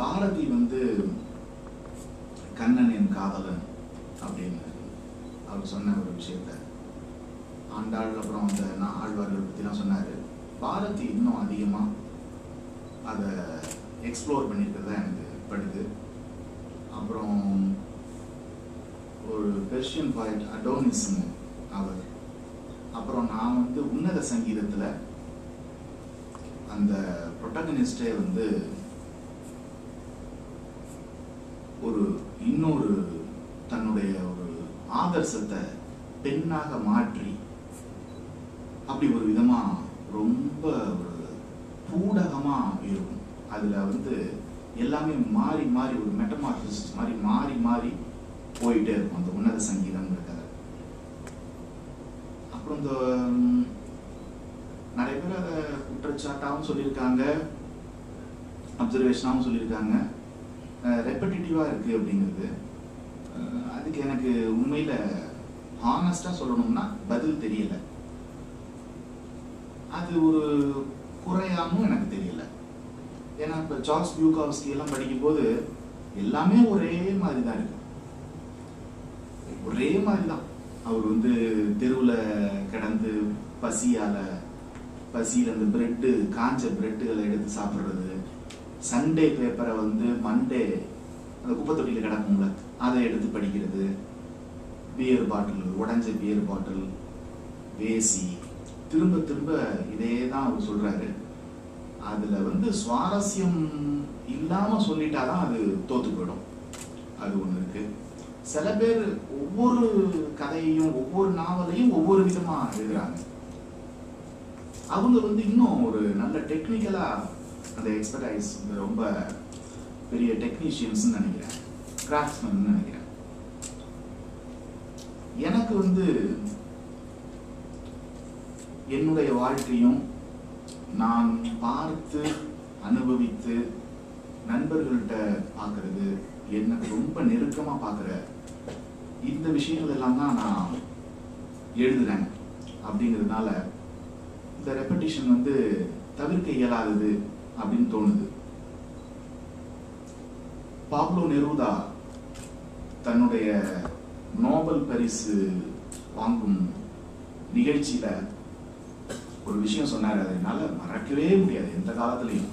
பாரதி வந்து கண்ணன் என் காதலன் அப்படின்னு அவர் சொன்ன ஒரு விஷயத்த. ஆண்டாள் அப்புறம் அந்த நான் ஆழ்வார்கள் பற்றிலாம் சொன்னார். பாரதி இன்னும் அதிகமாக அதை எக்ஸ்ப்ளோர் பண்ணியிருக்கிறதா எனக்கு படுது. அப்புறம் ஒரு பெர்ஷியன் பாயிண்ட் அடோனிஸ்னு அவர். அப்புறம் நான் வந்து உன்னத சங்கீதத்தில் அந்த ப்ரொட்டகனிஸ்டே வந்து ஒரு இன்னொரு தன்னுடைய ஒரு ஆதர்சத்தை பெண்ணாக மாற்றி அப்படி ஒரு விதமா ரொம்ப ஒரு பூடகமா இருக்கும். அதுல வந்து எல்லாமே மாறி மாறி ஒரு மெட்டமார்பிசிஸ் மாதிரி மாறி மாறி போயிட்டே இருக்கும் அந்த உன்னத சங்கீதம்ங்கிற கதை அப்புறம் இந்த நிறைய பேர் அதை குற்றச்சாட்டாகவும் சொல்லியிருக்காங்க அப்சர்வேஷனாகவும் சொல்லியிருக்காங்க. ரெப்படிட்டிவாக இருக்குது அப்படிங்கிறது. அதுக்கு எனக்கு உண்மையில் ஹானஸ்டாக சொல்லணும்னா பதில் தெரியலை. அது ஒரு குறையாமும் எனக்கு தெரியல. ஏன்னா இப்போ சார்ல்ஸ் பியூகாவ்ஸ்கி எல்லாம் படிக்கும்போது எல்லாமே ஒரே மாதிரி தான் இருக்கு. ஒரே மாதிரி தான் அவர் வந்து தெருவில் கிடந்து பசியால பசியில் அந்த பிரெட்டு காஞ்ச பிரெட்டுகளை எடுத்து சாப்பிட்றது சண்டே பேப்பரை வந்து மண்டே அந்த குப்பை தொட்டியில் கிடக்கும்ல அதை எடுத்து படிக்கிறது. பியர் பாட்டில் உடஞ்ச பியர் பாட்டில் வேசி. திரும்ப திரும்ப இதே தான் அவர் சொல்றாரு. அதில் வந்து சுவாரஸ்யம் இல்லாமல் சொல்லிட்டாதான் அது தோத்து போயிடும். அது ஒண்ணு இருக்கு. சில பேர் ஒவ்வொரு கதையையும் ஒவ்வொரு நாவலையும் ஒவ்வொரு விதமாக எழுதுறாங்க. அவங்க வந்து இன்னும் ஒரு நல்ல டெக்னிக்கலா அந்த எக்ஸ்பர்டைஸ் ரொம்ப பெரிய டெக்னீஷியன்ஸ் நினைக்கிறேன். கிராஃப்ட்ஸ்மேன் நினைக்கிறேன். எனக்கு வந்து என்னுடைய வாழ்க்கையும் நான் பார்த்து அனுபவித்து நண்பர்கள்ட்ட பார்க்கறது எனக்கு ரொம்ப நெருக்கமா பார்க்குற இந்த விஷயங்கள் எல்லாம் தான் நான் எழுதுறேன். அப்படிங்கிறதுனால இந்த ரெப்படிஷன் வந்து தவிர்க்க இயலாதது. அப்படின்னு தோணுது. பாப்லோ நெருதா தன்னுடைய நோபல் பரிசு வாங்கும் நிகழ்ச்சியில ஒரு விஷயம் சொன்னார். அதை மறக்கவே முடியாது எந்த காலத்திலையும்.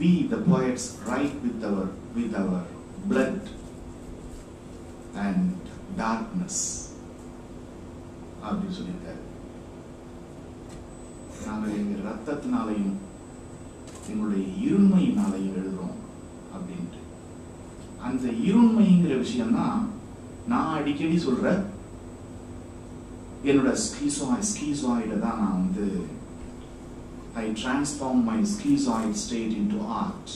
We the poets write with our with our blood and darkness அப்படின்னு சொல்லியிருக்காரு. நாங்கள் எங்கள் ரத்தத்தினாலையும் எங்களுடைய இருண்மையினாலையும் எழுதுறோம் அப்படின்ட்டு. அந்த இருண்மைங்கிற விஷயம்தான் நான் அடிக்கடி சொல்ற என்னோட ஸ்கீசாய் ஸ்கீசாய்டை தான் நான் வந்து I transform my schizoid state into art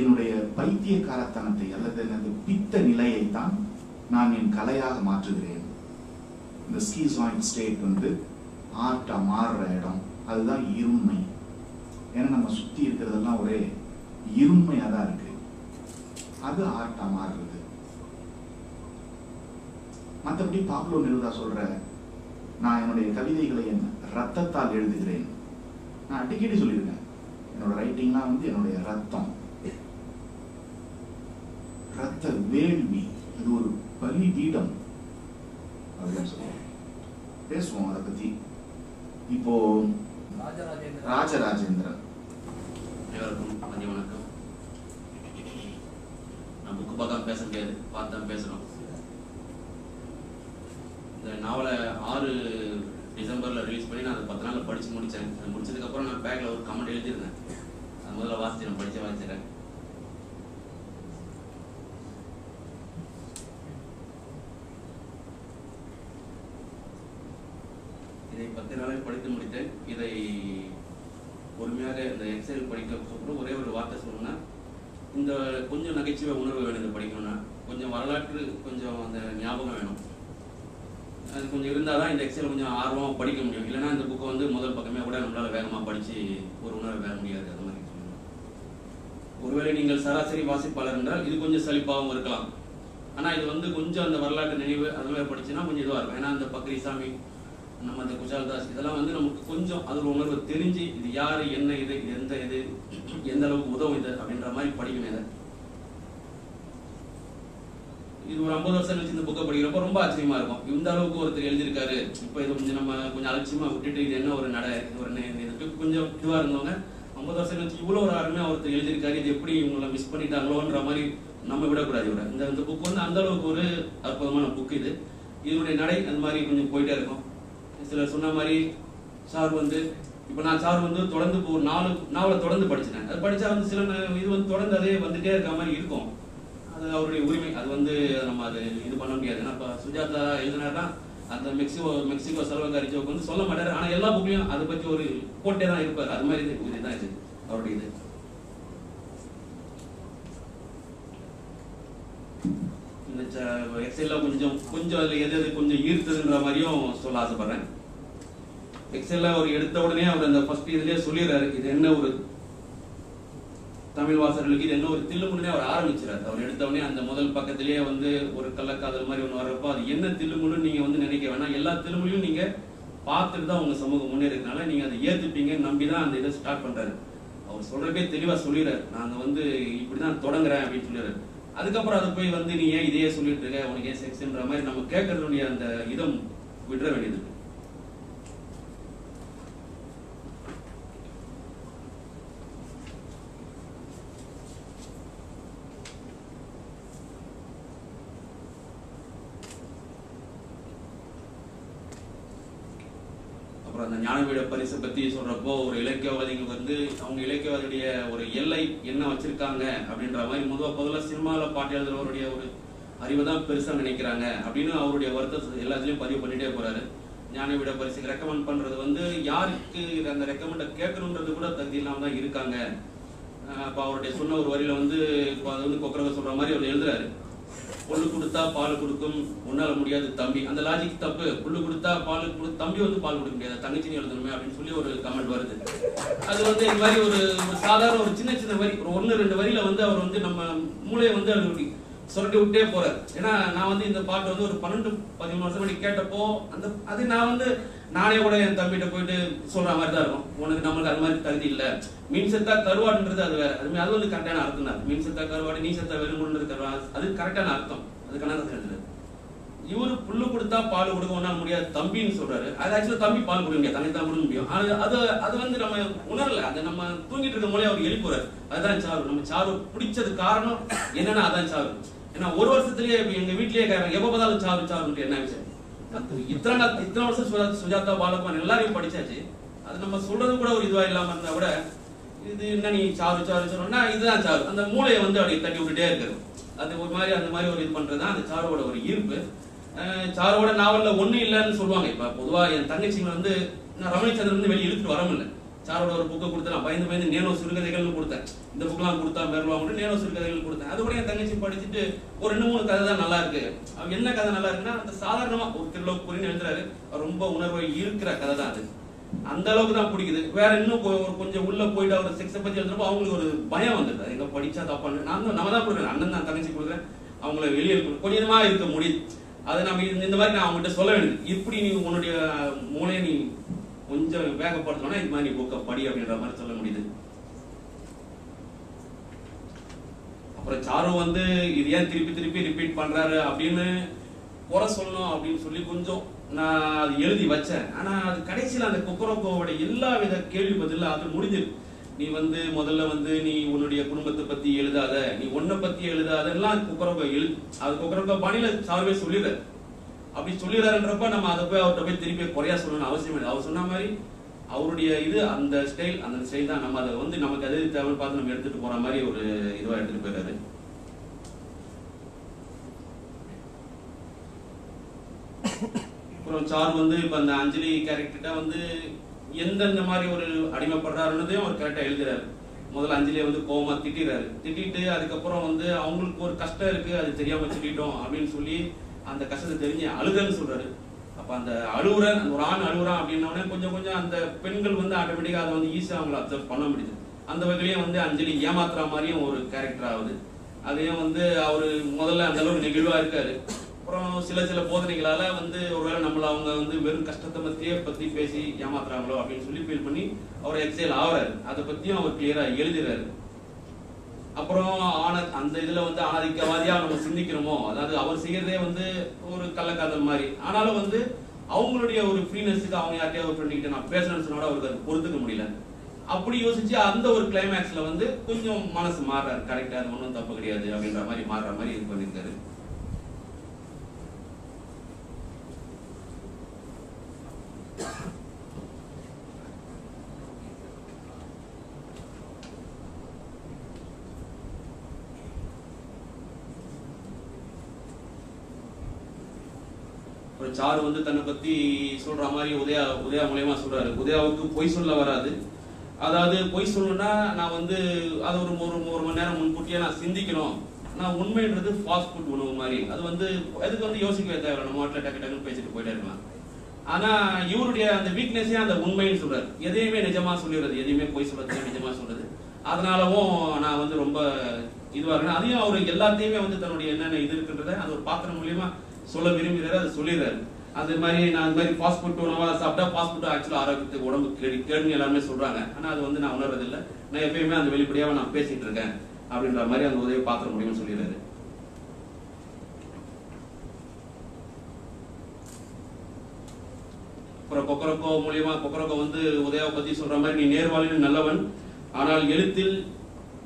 என்னுடைய பைத்தியக்காரத்தனத்தை அல்லது எனது பித்த நிலையை தான் நான் என் கலையாக மாற்றுகிறேன். இந்த ஸ்கீசாய்ட் ஸ்டேட் வந்து ஆர்ட்டாக மாறுற இடம். அதுதான் இருண்மை. ஏன்னா நம்ம சுத்தி இருக்கிறதெல்லாம் ஒரே இருமையா தான் இருக்கு. அது ஆர்ட்டா மாறுறது. மற்றபடி பாப்லோ நெருதா சொல்ற நான் என்னுடைய கவிதைகளை என் ரத்தத்தால் எழுதுகிறேன். நான் அடிக்கடி சொல்லியிருக்கேன். என்னோட ரைட்டிங்லாம் வந்து என்னுடைய ரத்தம். ரத்த வேள்வி. இது ஒரு பலி பீடம் அப்படின்னு சொல்லுவோம். பேசுவோம் அதை பத்தி. இப்போ ராஜராஜேந்திரன். ராஜராஜேந்திரன் அனைவருக்கும் மதிய வணக்கம். நான் புக்கு பார்க்காம பேச முடியாது. பார்த்து தான் பேசுகிறோம் இந்த நாவலை ஆறு டிசம்பரில் ரிலீஸ் பண்ணி நான் அதை பத்து நாளில் படித்து முடித்தேன் அது முடிச்சதுக்கப்புறம் நான் பேக்கில் ஒரு கமெண்ட் எழுதியிருந்தேன். அது முதல்ல வாசித்து நான் படித்து வாசிச்சிட்டேன் இதை பத்து நாளில் படித்து முடித்தேன். இதை பொறுமையாக இந்த எக்ஸைல் படிக்க சொல்ல ஒரே ஒரு வார்த்தை சொல்லணும்னா இந்த கொஞ்சம் நகைச்சுவை உணர்வு வேணும் இதை படிக்கணும்னா. கொஞ்சம் வரலாற்று கொஞ்சம் அந்த ஞாபகம் வேணும். அது கொஞ்சம் இருந்தால் தான் இந்த எக்ஸல் கொஞ்சம் ஆர்வமாக படிக்க முடியும். இல்லைன்னா இந்த புக்கை வந்து முதல் பக்கமே கூட நம்மளால் வேகமாக படித்து ஒரு உணர்வு வேற முடியாது. அது மாதிரி சொல்லணும். ஒருவேளை நீங்கள் சராசரி வாசிப்பாளர் என்றால் இது கொஞ்சம் சலிப்பாகவும் இருக்கலாம். ஆனால் இது வந்து கொஞ்சம் அந்த வரலாற்று நினைவு அது மாதிரி படிச்சுன்னா கொஞ்சம் இதுவாக இருக்கும். ஏன்னா அந்த பக்ரி சாமி நம்ம அந்த குஷால்தாஸ் இதெல்லாம் வந்து நமக்கு கொஞ்சம் அதில் உணர்வு தெரிஞ்சு இது யாரு என்ன இது எந்த இது எந்த அளவுக்கு உதவும் இது அப்படின்ற மாதிரி படிக்கணும் இதை. இது ஒரு ஐம்பது வருஷம் கழிச்சு இந்த புக்கை படிக்கிறப்ப ரொம்ப ஆச்சரியமா இருக்கும். இந்த அளவுக்கு ஒருத்தர் எழுதியிருக்காரு. இப்போ இது கொஞ்சம் நம்ம கொஞ்சம் அலட்சியமா விட்டுட்டு இது என்ன ஒரு நட இது ஒரு என்ன- இதுக்கு கொஞ்சம் இதுவா இருந்தவங்க ஐம்பது வருஷம் கழிச்சு இவ்வளோ ஒரு அருமையா ஒருத்தர் எழுதியிருக்காரு. இது எப்படி இவங்களை மிஸ் பண்ணிட்டாங்களோன்ற மாதிரி நம்ம விடக்கூடாது இவரை. இந்த இந்த புக் வந்து அந்த அளவுக்கு ஒரு அற்புதமான புக் இது. இதனுடைய நடை அந்த மாதிரி கொஞ்சம் போயிட்டே இருக்கும். சிலர் சொன்ன மாதிரி சார் வந்து இப்போ நான் சார் வந்து தொடர்ந்து இப்போ ஒரு நாலு நாவலை தொடர்ந்து படிச்சிட்டேன். அது படித்தா வந்து சில இது வந்து தொடர்ந்து அதே வந்துட்டே இருக்க மாதிரி இருக்கும். அது அவருடைய உரிமை. அது வந்து நம்ம அது இது பண்ண முடியாது. ஏன்னா இப்போ சுஜாதா எழுதினாருன்னா அந்த மெக்சிகோ மெக்சிகோ செலவக்காரி ஜோக் வந்து சொல்ல மாட்டார். ஆனால் எல்லா புக்லையும் அதை பற்றி ஒரு போட்டே தான் இருப்பார். அது மாதிரி இது இதுதான் இது அவருடைய இது. இந்த எக்ஸெல்ல கொஞ்சம் கொஞ்சம் அதுல எது எது கொஞ்சம் ஈர்த்ததுன்ற மாதிரியும் சொல்ல ஆசைப்படுறேன். எக்ஸெல்ல அவர் எடுத்த உடனே அவர் அந்த ஃபர்ஸ்ட் இதுலயே சொல்லிடுறாரு இது என்ன ஒரு தமிழ் வாசகர்களுக்கு இது என்ன ஒரு தில்லுமுழுனே அவர் ஆரம்பிச்சிடாரு அவர் எடுத்த உடனே அந்த முதல் பக்கத்திலேயே வந்து ஒரு கள்ளக்காதல் மாதிரி ஒன்று வர்றப்போ அது என்ன தில்லுமுழுன்னு நீங்க வந்து நினைக்க வேணாம். எல்லா தில்லுமுலையும் நீங்க பார்த்துட்டு தான் உங்க சமூகம் முன்னேறதுனால நீங்க அதை ஏத்துப்பீங்கன்னு நம்பி தான் அந்த இதை ஸ்டார்ட் பண்றாரு. அவர் சொல்றப்பே தெளிவா சொல்லிடுறாரு. நாங்க வந்து இப்படிதான் தொடங்குறேன் அப்படின்னு சொல்லிடுறாரு. அதுக்கப்புறம் அது போய் வந்து நீ ஏன் இதையே சொல்லிட்டு இருக்க? உனக்கு ஏன் செக்ஸ்ன்ற மாதிரி நம்ம கேட்கறதுடைய அந்த இதம் விடுற வேண்டியது இருக்கு. அப்புறம் அந்த ஞானபீட பரிசை பத்தி சொல்றப்போ ஒரு இலக்கியவாதிகள் வந்து அவங்க இலக்கியவாதியுடைய ஒரு எல்லை என்ன வச்சிருக்காங்க? அப்படின்ற மாதிரி முதல் முதல்ல சினிமாவில் பாட்டு எழுதுறவருடைய ஒரு அறிவை தான் பெருசாக நினைக்கிறாங்க அப்படின்னு அவருடைய வருத்தத்தை எல்லாத்துலயும் பதிவு பண்ணிட்டே போறாரு. ஞானபீட பரிசுக்கு ரெக்கமெண்ட் பண்றது வந்து யாருக்கு அந்த ரெக்கமெண்ட கேட்கணுன்றது கூட தகுதி இல்லாம தான் இருக்காங்க. இப்போ அவருடைய சொன்ன ஒரு வரியில வந்து இப்போ அது வந்து கொக்கரக சொல்ற மாதிரி அவர் எழுதுறாரு. புல்லு கொடுத்தா பால் கொடுக்கும் உன்னால முடியாது தம்பி. அந்த லாஜிக் தப்பு. புல்லு கொடுத்தா பால் கொடு தம்பி வந்து பால் கொடுக்க முடியாது. தங்கச்சினி எழுதணுமே அப்படின்னு சொல்லி ஒரு கமெண்ட் வருது. அது வந்து இந்த மாதிரி ஒரு சாதாரண ஒரு சின்ன சின்ன வரி ஒரு ஒன்று ரெண்டு வரியில வந்து அவர் வந்து நம்ம மூளையை வந்து அது சொல்லிட்டு விட்டே போறாரு. ஏன்னா நான் வந்து இந்த பாட்டு வந்து ஒரு பன்னெண்டு பதிமூணு வருஷம் முன்னாடி கேட்டப்போ அந்த அது நான் வந்து நானே கூட என் தம்பிகிட்ட போயிட்டு சொல்ற மாதிரி தான் இருக்கும். உனக்கு நம்மளுக்கு அது மாதிரி தகுதி இல்லை. மீன் செத்தா கருவாடுன்றது அது வேற. அது அது வந்து கரெக்டான அர்த்தம் தான் மீன் செத்தா கருவாடு நீ செத்தா வெறுமுன்றது அது கரெக்டான அர்த்தம். அது கணக்கு எழுதுறது இவரு புல்லு கொடுத்தா பால் கொடுக்க ஒன்றா முடியாது தம்பின்னு சொல்றாரு. அது ஆக்சுவலா தம்பி பால் கொடுக்க முடியாது தங்கச்சி தான் கொடுக்க முடியும். அது அது அது வந்து நம்ம உணரல. அதை நம்ம தூங்கிட்டு இருக்க மூலையை அவர் எழுப்புறாரு அதுதான் சாரு நம்ம சாரு பிடிச்சது காரணம் என்னன்னா அதான் சாரு ஏன்னா ஒரு வருஷத்துலயே எங்க வீட்லயே கேட்கறாங்க எப்ப பார்த்தாலும் சாரு சாருன்ட்டு என்ன விஷயம் அது இத்தனை நாள் இத்தனை வருஷம் சுஜா- சுஜாதா பாலகுமார் எல்லாரையும் படிச்சாச்சு. அது நம்ம சொல்றது கூட ஒரு இதுவா இல்லாம இருந்தா கூட இது என்ன நீ சாரு சாரு சொல்றோம்னா இதுதான் சாரு அந்த மூளையை வந்து அப்படியே தட்டி விட்டுட்டே இருக்கிறது. அது ஒரு மாதிரி அந்த மாதிரி ஒரு இது பண்றதுதான் அந்த சாரோட ஒரு ஈர்ப்பு. சாரோட நாவலில் ஒன்றும் இல்லைன்னு சொல்லுவாங்க. இப்போ பொதுவாக என் தங்கச்சிங்க வந்து நான் ரமணிச்சந்திரன் வந்து வெளியே இழுத்துட்டு வரமில்ல சாரோட ஒரு புக்கை கொடுத்து நான் பயந்து பயந்து நேனோ சிறுகதைகள்னு கொடுத்தேன். இந்த புக்கெல்லாம் கொடுத்தா மேற்வாங்க நேனோ சிறுகதைகள் கொடுத்தேன். அது கூட என் தங்கச்சி படிச்சுட்டு ஒரு ரெண்டு மூணு கதை தான் நல்லா இருக்கு. அவர் என்ன கதை நல்லா இருக்குன்னா அந்த சாதாரணமாக ஒரு திருலோப்புரின்னு எழுதுறாரு. அவர் ரொம்ப உணர்வை இருக்கிற கதை தான் அது. அந்த அளவுக்கு தான் பிடிக்குது. வேற இன்னும் ஒரு கொஞ்சம் உள்ள போயிட்டு அவர் செக்ஸை பத்தி எழுதுறப்போ அவங்களுக்கு ஒரு பயம் வந்துடுது. எங்க படிச்சா தப்பான்னு நான் நம்ம தான் கொடுக்குறேன். அண்ணன் தான் தங்கச்சி கொடுக்குறேன். அவங்கள வெளியே இருக்கணும் கொஞ்சமா இருக்க முடியுது அதை நம்ம இந்த- மாதிரி நான் அவங்ககிட்ட சொல்ல வேண்டும் இப்படி நீ உன்னுடைய மூளையை நீ கொஞ்சம் வேகப்படுத்தணும்னா இது மாதிரி நீ புக்கை படி அப்படின்ற மாதிரி சொல்ல முடியுது. அப்புறம் சாரு வந்து இது ஏன் திருப்பி திருப்பி ரிப்பீட் பண்றாரு அப்படின்னு குறை சொல்லணும் அப்படின்னு சொல்லி கொஞ்சம் நான் அது எழுதி வச்சேன். ஆனா அது கடைசியில அந்த குக்கரோக்கோவோட எல்லா வித கேள்வி பதில் அது முடிஞ்சிருக்கு. நீ வந்து முதல்ல வந்து நீ உன்னுடைய குடும்பத்தை பத்தி எழுதாத. நீ உன்னை பத்தி எழுதாதெல்லாம் குக்கரோக்கோ எழு அது குக்கரோக்கோ பாணியில சாருவே சொல்லிடுற அப்படி சொல்லிடுறாருன்றப்ப நம்ம அதை போய் அவர்கிட்ட போய் திருப்பி குறையா சொல்லணும்னு அவசியம் இல்லை. அவர் சொன்ன மாதிரி அவருடைய இது அந்த ஸ்டைல் அந்த ஸ்டைல் தான். நம்ம அதை வந்து நமக்கு அது தேவை பார்த்து நம்ம எடுத்துட்டு போற மாதிரி ஒரு இதுவா எடுத்துட்டு போயிடுறாரு. அப்புறம் சார் வந்து இப்ப அந்த அஞ்சலி கேரக்டர்கிட்ட வந்து எந்தெந்த மாதிரி ஒரு அடிமைப்படுறாருன்னதையும் அவர் கரெக்டாக எழுதுறாரு. முதல்ல அஞ்சலியை வந்து கோவமா திட்டிடுறாரு திட்டிட்டு அதுக்கப்புறம் வந்து அவங்களுக்கு ஒரு கஷ்டம் இருக்கு அது தெரியாம வச்சுக்கிட்டோம் அப்படின்னு சொல்லி அந்த கஷ்டத்தை தெரிஞ்சு அழுதன்னு சொல்றாரு. அப்ப அந்த அழுவுறன் அந்த ஒரு ஆண் அழுகுறான் அப்படின்னோடனே கொஞ்சம் கொஞ்சம் அந்த பெண்கள் வந்து ஆட்டோமேட்டிக்கா அதை வந்து ஈஸியாக அவங்கள அப்சர்வ் பண்ண முடியுது. அந்த வகையிலையும் வந்து அஞ்சலி ஏமாத்துற மாதிரியும் ஒரு கேரக்டர் ஆகுது. அதையும் வந்து அவரு முதல்ல அந்த அளவுக்கு நெகிழ்வா இருக்காரு. அப்புறம் சில சில போதனைகளால வந்து ஒருவேளை நம்மள அவங்க வந்து வெறும் கஷ்டத்தை பத்தியே பத்தி பேசி ஏமாத்துறாங்களோ அப்படின்னு சொல்லி ஃபீல் பண்ணி அவர் எக்ஸைல் ஆகிறாரு அதை பத்தியும் அவர் கிளியரா எழுதுறாரு. அப்புறம் ஆன அந்த இதுல வந்து ஆதிக்கவாதியா நம்ம சிந்திக்கிறோமோ அதாவது அவர் செய்யறதே வந்து ஒரு கள்ளக்காதல் மாதிரி. ஆனாலும் வந்து அவங்களுடைய ஒரு ஃப்ரீனஸுக்கு அவங்க யார்கிட்டயா ஒரு ஃப்ரெண்ட் நான் பேசணும்னு சொன்னா அவருக்கு அது பொறுத்துக்க முடியல. அப்படி யோசிச்சு அந்த ஒரு கிளைமேக்ஸ்ல வந்து கொஞ்சம் மனசு மாறுறாரு. கரெக்டா அது ஒன்றும் தப்பு கிடையாது அப்படின்ற மாதிரி மாறுற மாதிரி இது பண்ணியிருக்காரு அப்புறம் சாரு வந்து தன்னை பத்தி சொல்ற மாதிரி உதயா உதயா மூலயமா சொல்றாரு. உதயாவுக்கு பொய் சொல்ல வராது. அதாவது பொய் சொல்லணும்னா நான் வந்து அது ஒரு ஒரு ஒரு மணி நேரம் முன்கூட்டியே நான் சிந்திக்கணும். நான் உண்மைன்றது ஃபாஸ்ட் ஃபுட் உணவு மாதிரி. அது வந்து அதுக்கு வந்து யோசிக்கவே தேவை நம்ம வாட்டில் டக்கு டக்குன்னு பேசிட்டு போயிட்டே இருக்கலாம். ஆனா இவருடைய அந்த வீக்னஸே அந்த உண்மைன்னு சொல்றாரு. எதையுமே நிஜமா சொல்லிடுறது எதையுமே பொய் சொல்றது நிஜமா சொல்றது. அதனாலவும் நான் வந்து ரொம்ப இதுவா இருக்கேன். அதையும் அவர் எல்லாத்தையுமே வந்து தன்னுடைய என்னென்ன இது இருக்குன்றத அந்த ஒரு பாத்திரம் மூலியமா சொல்ல விரும்புகிறாரு அதை சொல்லிடுறாரு. அது மாதிரி நான் இந்த மாதிரி ஃபாஸ்ட் ஃபுட் உணவாக சாப்பிட்டா ஃபாஸ்ட் ஃபுட் ஆக்சுவலா ஆரோக்கியத்துக்கு உடம்பு கேடு கேடுன்னு எல்லாருமே சொல்றாங்க. ஆனா அது வந்து நான் உணர்றதில்லை. நான் எப்பயுமே அந்த வெளிப்படையாக நான் பேசிட்டு இருக்கேன் அப்படின்ற மாதிரி அந்த உதவி பாத்திரம் முடியும்னு சொல்லிடுறாரு. அப்புறம் கொக்கரக்கோ மூலியமா கொக்கரக்கோ வந்து உதயாவை பத்தி சொல்ற மாதிரி நீ நேர்வாளின் நல்லவன் ஆனால் எழுத்தில்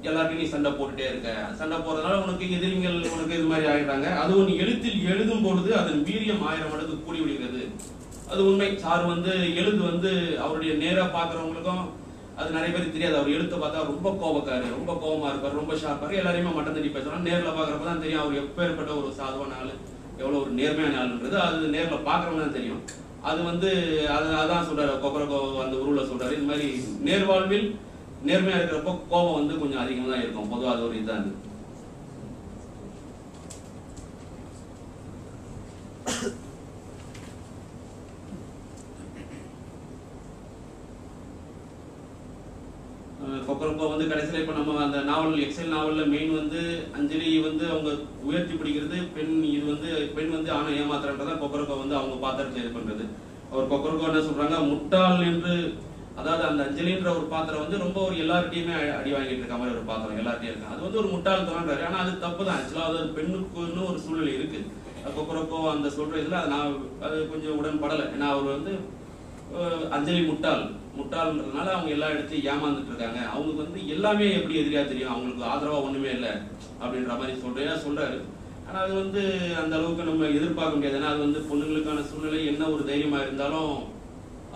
எல்லாருக்கும் நீ சண்டை போட்டுட்டே இருக்க. சண்டை போறதுனால உனக்கு எதிரிகள் உனக்கு இது மாதிரி ஆயிடுறாங்க. அதுவும் நீ எழுத்தில் எழுதும் பொழுது அதன் வீரியம் ஆயிரம் மடங்கு கூடி விடுகிறது. அது உண்மை. சார் வந்து எழுது வந்து அவருடைய நேரா பாக்குறவங்களுக்கும் அது நிறைய பேருக்கு தெரியாது. அவர் எழுத்த பார்த்தா ரொம்ப கோபக்காரு ரொம்ப கோபமா இருப்பார் ரொம்ப ஷார்ப்பாரு எல்லாரையுமே மட்டம் தண்ணி பேசுறாங்க நேர்ல பாக்குறப்ப தான் தெரியும் அவர் எப்பேற்பட்ட ஒரு சாதுவான ஆளு எவ்வளவு ஒரு நேர்மையான ஆளுன்றது அது நேர்ல பாக்குறவங்க தான் தெரியும். அது வந்து அது அதான் சொல்றாரு. கொக்கரகோ அந்த உருவுல சொல்றாரு. இது மாதிரி நேர்வாழ்வில் நேர்மையா இருக்கிறப்போ கோபம் வந்து கொஞ்சம் அதிகமா தான் இருக்கும். பொதுவா அது ஒரு இதான் இது கொக்கரக்கோ வந்து கடைசியில இப்ப நம்ம அந்த நாவல் எக்ஸல் நாவல்ல மெயின் வந்து அஞ்சலி வந்து அவங்க உயர்த்தி பிடிக்கிறது பெண் இது வந்து பெண் வந்து ஆணை ஏமாத்துறன்றதான் கொக்கரக்கோ வந்து அவங்க பாத்திரத்துல இது பண்றது. அவர் கொக்கரக்கோ என்ன சொல்றாங்க? முட்டாள் என்று அதாவது அந்த அஞ்சலின்ற ஒரு பாத்திரம் வந்து ரொம்ப ஒரு எல்லார்ட்டையுமே அடி வாங்கிட்டு இருக்க மாதிரி ஒரு பாத்திரம் எல்லார்ட்டையும் இருக்கு. அது வந்து ஒரு முட்டாள்தனன்றாரு ஆனா அது தப்பு தான் ஆக்சுவலா அது பெண்ணுக்குன்னு ஒரு சூழ்நிலை இருக்கு. கொக்கரக்கோ அந்த சொல்ற இதுல அது நான் அது கொஞ்சம் உடன்படலை. ஏன்னா அவர் வந்து அஞ்சலி முட்டாள். முட்டாள்ன்றதுனால அவங்க எல்லா இடத்தையும் ஏமாந்துட்டு இருக்காங்க. அவங்களுக்கு வந்து எல்லாமே எப்படி எதிரியா தெரியும்? அவங்களுக்கு ஆதரவா ஒண்ணுமே இல்லை அப்படின்ற மாதிரி சொல்றேன். சொல்றாரு. ஆனா அது வந்து அந்த அளவுக்கு நம்ம எதிர்பார்க்க முடியாது. ஏன்னா அது வந்து பொண்ணுங்களுக்கான சூழ்நிலை. என்ன ஒரு தைரியமா இருந்தாலும்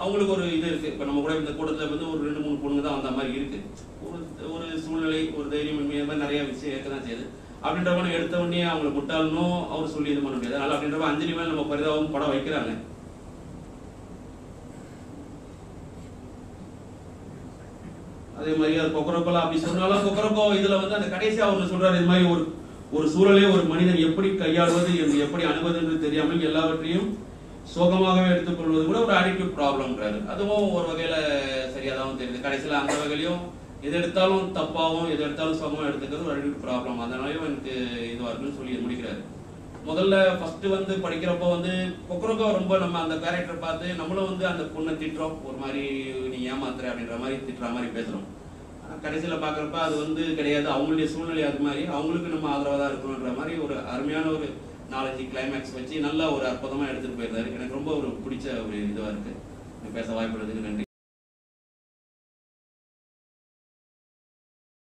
அவங்களுக்கு ஒரு இது இருக்கு. இப்ப நம்ம கூட இந்த கூட்டத்துல வந்து ஒரு ரெண்டு மூணு பொண்ணுங்க தான் அந்த மாதிரி இருக்கு. ஒரு ஒரு சூழ்நிலை ஒரு தைரியம் இந்த மாதிரி நிறைய விஷயம் இருக்க தான் செய்யுது. அப்படின்றவங்க எடுத்த உடனே அவங்களை முட்டாளனும் அவர் சொல்லி இது பண்ண முடியாது. அதனால அப்படின்ற அஞ்சலி மேல நம்ம பரிதாபம் படம் வைக்கிறாங்க. அதே மாதிரி அது கொக்கரக்கோல அப்படி சொன்னாலும் கொக்கரப்போ இதுல வந்து அந்த கடைசி அவர் சொல்றாரு இது மாதிரி ஒரு ஒரு சூழலே ஒரு மனிதன் எப்படி கையாளுவது எப்படி அணுவது என்று தெரியாமல் எல்லாவற்றையும் சோகமாகவே எடுத்துக்கொள்வது கூட ஒரு அடிக்டிவ் ப்ராப்ளம்ன்றாரு அதுவும் ஒரு வகையில சரியா தான் தெரியுது. கடைசியில் அந்த வகையிலையும் எது எடுத்தாலும் தப்பாகவும் எது எடுத்தாலும் சோகமாக எடுத்துக்கிறது ஒரு அடிக்டிவ் ப்ராப்ளம் அதனாலயும் எனக்கு இதுவாக இருக்குன்னு சொல்லி முடிக்கிறாரு. முதல்ல ஃபர்ஸ்ட் வந்து படிக்கிறப்போ வந்து கொக்கரக்கோ ரொம்ப நம்ம அந்த கேரக்டர் பார்த்து நம்மளும் வந்து அந்த பொண்ணை திட்டுறோம். ஒரு மாதிரி நீ ஏமாத்துற அப்படின்ற மாதிரி திட்டுற மாதிரி பேசுறோம். கடைசியில் பார்க்குறப்ப அது வந்து கிடையாது. அவங்களுடைய சூழ்நிலை அது மாதிரி. அவங்களுக்கு நம்ம ஆதரவாக தான் இருக்கணுன்ற மாதிரி ஒரு அருமையான ஒரு நாலஞ்சு கிளைமேக்ஸ் வச்சு நல்லா ஒரு அற்புதமா எடுத்துட்டு போயிருந்தாரு எனக்கு ரொம்ப ஒரு பிடிச்ச ஒரு இதுவா இருக்கு. பேச வாய்ப்பு நன்றி.